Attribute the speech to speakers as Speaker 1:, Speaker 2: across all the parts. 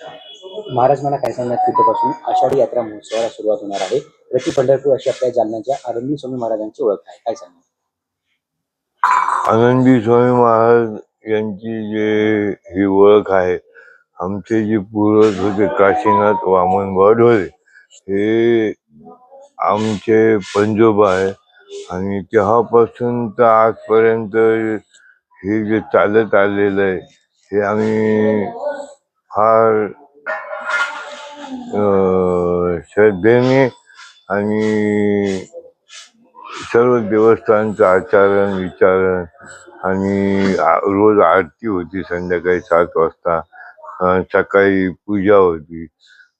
Speaker 1: महाराज मला काय सांगण्यात तिथेपासून आषाढी यात्रा महोत्सवाला सुरुवात होणार आहे. प्रति पंढरपूर अशी आपल्या जालन्याच्या आनंदी स्वामी महाराजांची ओळख आहे. काय सांगणार?
Speaker 2: आनंदी स्वामी महाराज यांची जे ही ओळख आहे आमचे जे पूर्वज होते काशीनाथ वामनभाऊ ढोरे हे आमचे पंजोबा आहे. आणि तेव्हापासून तर आजपर्यंत हे जे चालत आलेलं आहे हे आम्ही फार श्रद्धेने आणि सर्व देवस्थानचं आचरण विचारण आणि रोज आरती होती संध्याकाळी सात वाजता. सकाळी पूजा होती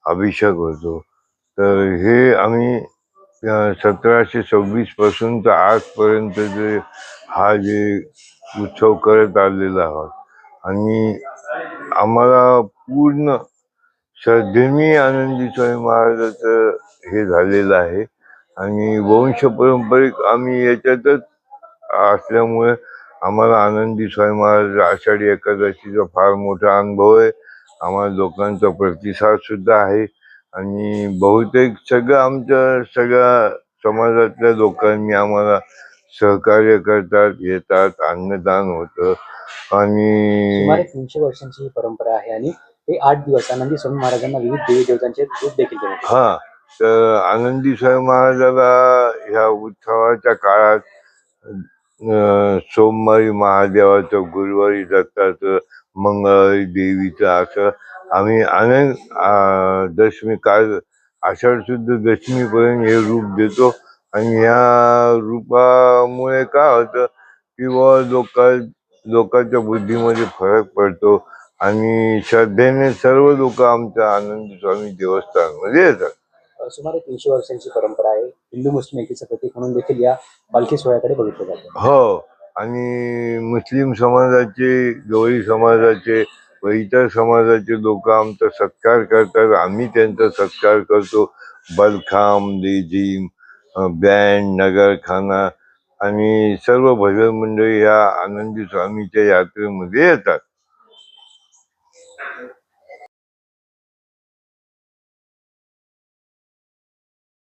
Speaker 2: अभिषेक होतो. तर हे आम्ही सतराशे सव्वीसपासून तर आजपर्यंत जे हा जे उत्सव करत आलेला आहोत. आणि आम्हाला पूर्ण श्रद्धेने आनंदी स्वामी महाराजाचं हे झालेलं आहे. आणि वंश पारंपरिक आम्ही याच्यातच असल्यामुळे आम्हाला आनंदी स्वामी महाराज. आषाढी एकादशीचा फार मोठा अनुभव आहे. आम्हाला लोकांचा प्रतिसाद सुद्धा आहे. आणि बहुतेक सगळं आमच्या सगळ्या समाजातल्या लोकांनी आम्हाला सहकार्य करतात येतात अन्नदान होतं. आणि
Speaker 1: तीनशे वर्षांची ही परंपरा आहे आणि हे आठ दिवस आनंदी स्वामी महाराजांना विविध देवी देवतांचे रूप देखील केले.
Speaker 2: हा तर आनंदी स्वामी महाराजाला ह्या उत्सवाच्या काळात सोमवारी महादेवाचं गुरुवारी दत्ताचं मंगळवारी देवीचं असं आम्ही अनेक दशमी काळ आषाढ शुद्ध दशमीपर्यंत हे रूप देतो. आणि ह्या रूपामुळे काय होतं की बुवा लोक लोकांच्या बुद्धीमध्ये फरक पडतो. आणि श्रद्धेने सर्व लोक आमच्या आनंदी स्वामी देवस्थानमध्ये येतात.
Speaker 1: अ, सुमारे तीनशे वर्षांची परंपरा आहे. हिंदू मुस्लिम एकीचं प्रतीक म्हणून देखील या पालखी सोहळ्याकडे बघितलं जातं.
Speaker 2: हो आणि मुस्लिम समाजाचे गवळी समाजाचे व इतर समाजाचे लोक आमचा सत्कार करतात. आम्ही त्यांचा सत्कार करतो. बलखाम लेझिम बँड नगरखाना आणि सर्व भजन मंडळी ह्या आनंदी स्वामीच्या यात्रेमध्ये येतात.